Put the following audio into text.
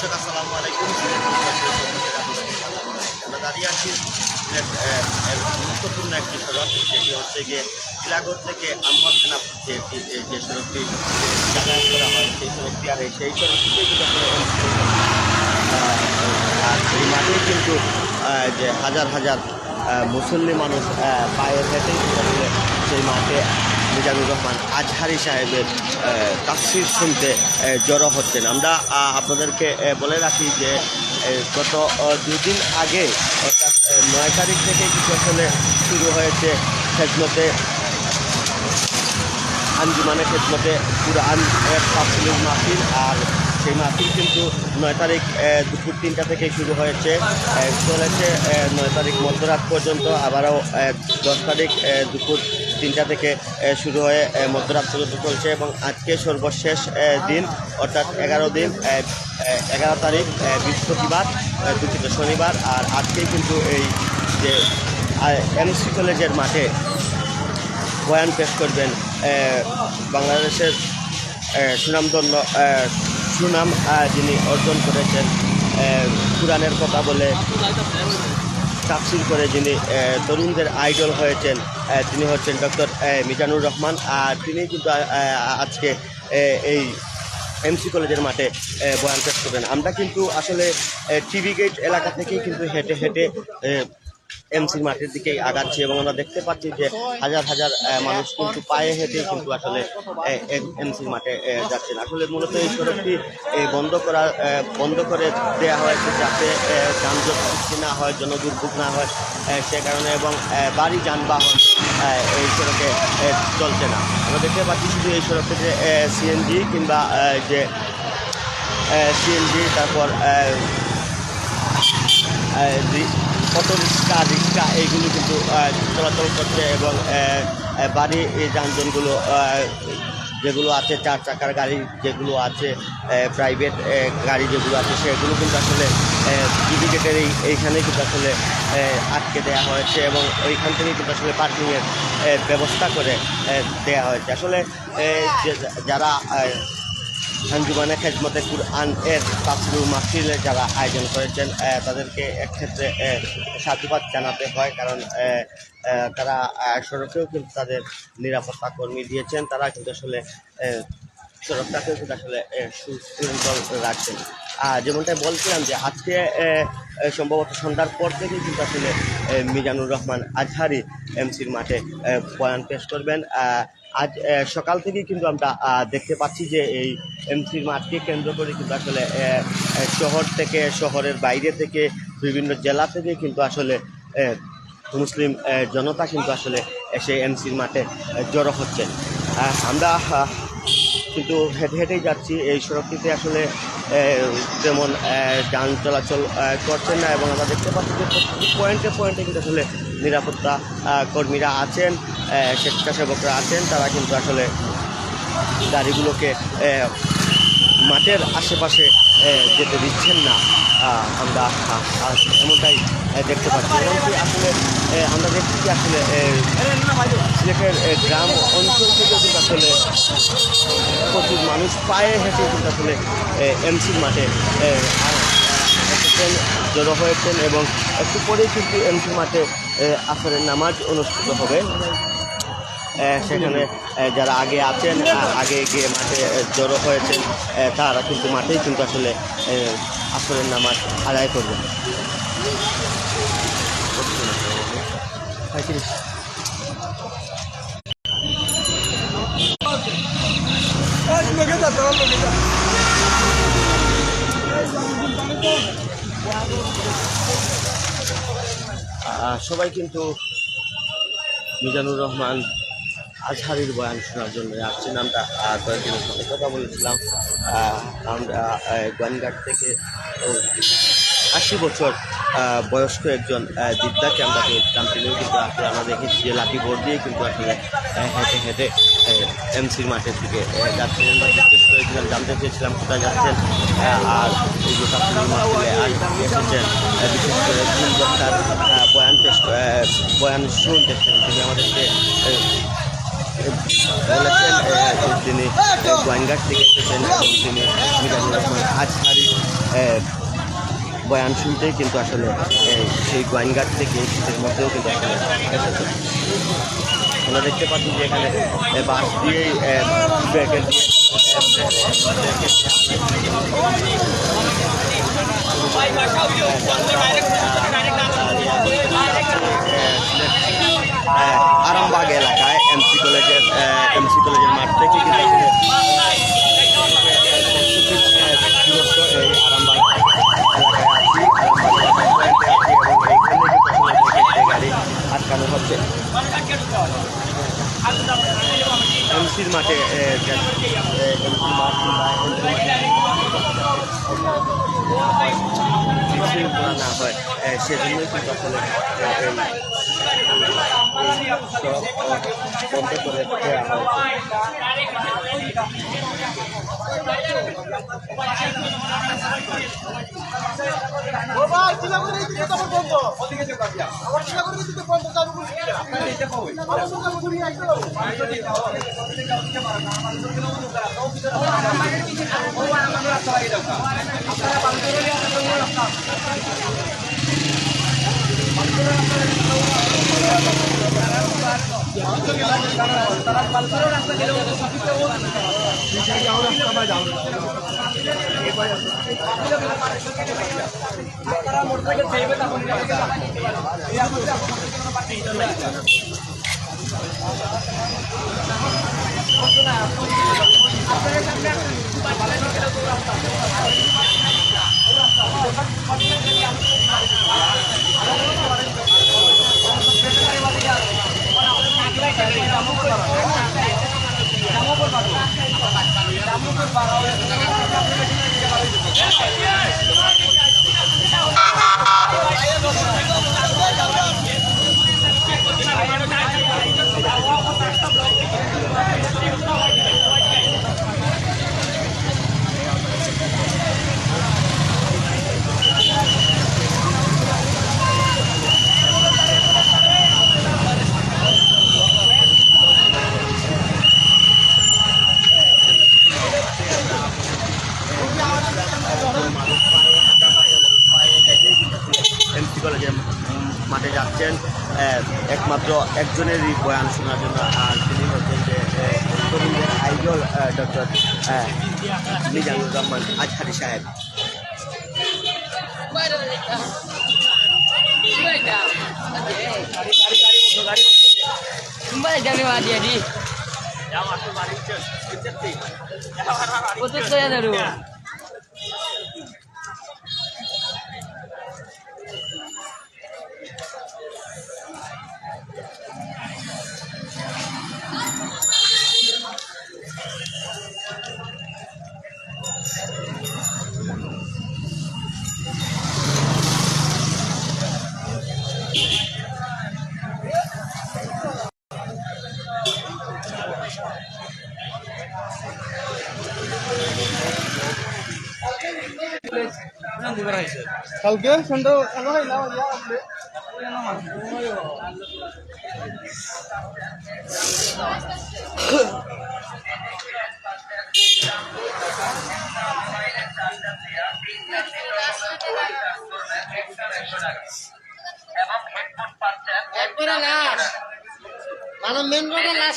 দর্শক, আসসালামু আলাইকুম। আমরা দাঁড়িয়ে আছি গুরুত্বপূর্ণ একটি সড়ক, সেটি হচ্ছে গিয়ে টিলাগড় থেকে আমবাগ থানা যে, যে- সড়কটি যাতায়াত করা হয়, সেই সড়কটি আর সেই আর সেই মাঠে কিন্তু যে হাজার হাজার মুসল্লি মানুষ পায়ে হেঁটে সেই মাঠে মিজানুর রহমান আজহারি সাহেবের তাফসির শুনতে জড়ো হচ্ছেন। আমরা আপনাদেরকে বলে রাখি যে গত দুদিন আগে, অর্থাৎ নয় তারিখ থেকে কিছু আসলে শুরু হয়েছে খেদমতে, আঞ্জুমানের খেদমতে কুরআন এক তাফসিলুল মাহফিল, আর সেই মাহফিল কিন্তু নয় তারিখ দুপুর তিনটা থেকে শুরু হয়েছে। চলেছে নয় তারিখ মধ্যরাত পর্যন্ত, আবারও দশ তারিখ দুপুর তিনটা থেকে শুরু হয়ে মধ্যরাত পর্যন্ত চলছে এবং আজকে সর্বশেষ দিন, অর্থাৎ এগারো দিন এগারো তারিখ বৃহস্পতিবার দুঃখিত শনিবার, আর আজকেই কিন্তু এই যে এমসি কলেজের মাঠে বয়ান পেশ করবেন বাংলাদেশের সুনামধন্য সুনাম যিনি অর্জন করেছেন কোরআনের কথা বলে তাফসিল করে যিনি তরুণদের আইডল হয়েছেন তিনি হচ্ছেন ডক্টর মিজানুর রহমান। আর তিনি কিন্তু আজকে এই এমসি কলেজের মাঠে বয়ান পেশ করবেন। আমরা কিন্তু আসলে টিভি গেট এলাকা থেকেই কিন্তু হেঁটে হেঁটে এমসির মাঠের দিকেই আগাচ্ছি এবং আমরা দেখতে পাচ্ছি যে হাজার হাজার মানুষ কিন্তু পায়ে হেঁটে কিন্তু আসলে এমসির মাঠে যাচ্ছেন। আসলে মূলত এই সড়কটি বন্ধ করা বন্ধ করে দেওয়া হয়েছে যাতে যানজট সৃষ্টি না হয়, জনদুর্ভোগ না হয় সে কারণে এবং বাড়ি যানবাহন এই সড়কে চলছে না। আমরা দেখতে পাচ্ছি শুধু এই সড়কে যে সিএনজি কিংবা যে সিএনজি তারপর অটো রিক্সা রিক্সা এইগুলো কিন্তু চলাচল করছে এবং বাড়ি যানজনগুলো যেগুলো আছে, চার চাকার গাড়ি যেগুলো আছে প্রাইভেট গাড়ি যেগুলো আছে, সেগুলো কিন্তু আসলে ডিভিগেটের এই এইখানে কিন্তু আসলে আটকে দেওয়া হয়েছে এবং ওইখান থেকে কিন্তু আসলে পার্কিংয়ের ব্যবস্থা করে দেওয়া হয়েছে। আসলে যারা আঞ্জুমানে খেজমতে কুরআন এর তাফসিরুল মাহফিলে যারা আয়োজন করেছেন তাদেরকে একক্ষেত্রে আহ, সাধুবাদ জানাতে হয় কারণ তারা সড়কেও কিন্তু তাদের নিরাপত্তা কর্মী দিয়েছেন। তারা কিন্তু আসলে সড়কটাকেও কিন্তু আসলে সুশৃঙ্খল রাখছেন যেমনটা বলছিলাম যে আজকে সম্ভবত সন্ধ্যার পর থেকেই কিন্তু আসলে মিজানুর রহমান আজহারি এমসির মাঠে বয়ান পেশ করবেন। আজ সকাল থেকেই কিন্তু আমরা দেখতে পাচ্ছি যে এই এমসির মাঠকে কেন্দ্র করে কিন্তু আসলে শহর থেকে, শহরের বাইরে থেকে, বিভিন্ন জেলা থেকে কিন্তু আসলে মুসলিম জনতা কিন্তু আসলে এসে এমসির মাঠে জড়ো হচ্ছে আমরা কিন্তু হেঁটে হেঁটেই যাচ্ছি। এই সড়কটিতে আসলে আহ, যান চলাচল করছেন না এবং আমরা দেখতে পাচ্ছি যে পয়েন্টে পয়েন্টে কিন্তু আসলে নিরাপত্তা কর্মীরা আছেন স্বেচ্ছাসেবকরা আছেন তারা কিন্তু আসলে গাড়িগুলোকে মাঠের আশেপাশে যেতে দিচ্ছেন না। আমরা এমনটাই দেখতে পাচ্ছি। এমনকি আসলে আমরা দেখছি যে আসলে সিলেটের গ্রাম অঞ্চল থেকে কিন্তু আসলে প্রচুর মানুষ পায়ে হেঁটে কিন্তু আসলে এমসির মাঠে জড়ো হয়েছেন এবং একটু পরেই কিন্তু এমসি মাঠে আসরের নামাজ অনুষ্ঠিত হবে। সেখানে যারা আগে আছেন আগে গিয়ে মাঠে জড়ো হয়েছেন তারা কিন্তু মাঠেই কিন্তু আসলে আসরের নামাজ আদায় করবেন। সবাই কিন্তু মিজানুর রহমান আজহারির বয়ান শোনার জন্য আসছেন। আমরা আহ, কয়েকজনের সাথে কথা বলেছিলাম। আমরা গোয়ানঘাট থেকে আশি বছর বয়স্ক একজন বৃদ্ধাকে আমরা পেয়েছিলাম তিনিও কিন্তু আসলে আমরা দেখেছি যে লাঠি বোর্ড দিয়ে কিন্তু আসলে হেঁটে হেঁটে এমসির মাঠের দিকে যাচ্ছেন। আমরা জিজ্ঞেস করেছিলাম, জানতে চেয়েছিলাম কোথায় যাচ্ছেন আর এসেছেন বিশেষ করে তিন বক্তার বয়ান পেশ বয়ান শুনতেছেন তিনি আমাদেরকে বলেছেন তিনি গোয়াইনঘাট থেকে এসেছেন, এবং তিনি মিজানুর রহমান বয়ান শুনতেই কিন্তু আসলে সেই গোয়াইনঘাট থেকে শীতের মধ্যেও কিন্তু আসলে এসেছে। আমরা দেখতে পাচ্ছি যে এখানে দিয়েই দিয়ে আহ, আরামবাগ এলাকায় এমসি কলেজের এমসি কলেজের মাঠ থেকে কিন্তু আসলে, আহ, দূরত্ব এই আরামবাগ এলাকায় আছি আরামবাগ এলাকায় পয়েন্টে আছি এবং এইখানে কিন্তু আসলে ব্রেকেট দিয়ে গাড়ি আটকানো হচ্ছে এমসির মাঠে এমসির মাঠ কিংবা বিশৃঙ্খলা না হয় এ, সেজন্যই কিন্তু আসলে এ, এই এই সড়ক বন্ধ করে দেওয়া হয়েছে বাবা চিলাগুড়ি দিকে তো বন্ধ ওদিকে যে কাটিয়া আবার চিলাগুড়ি দিকে বন্ধ যাবে বলছি কি আপনারা এটা কই আমার সঙ্গে ঘুরি আইতে হবে এমসি কলেজের মাঠে যাচ্ছেন আহ, একমাত্র একজনেরই বয়ান শোনার জন্য আর তিনি হচ্ছেন যে তরুণদের আইডল ডক্টর মিজানুর রহমান আজহারি সাহেব Kembali কালকে? সন্ধ্যা কালো হয় মানে মেন রোডে লাশ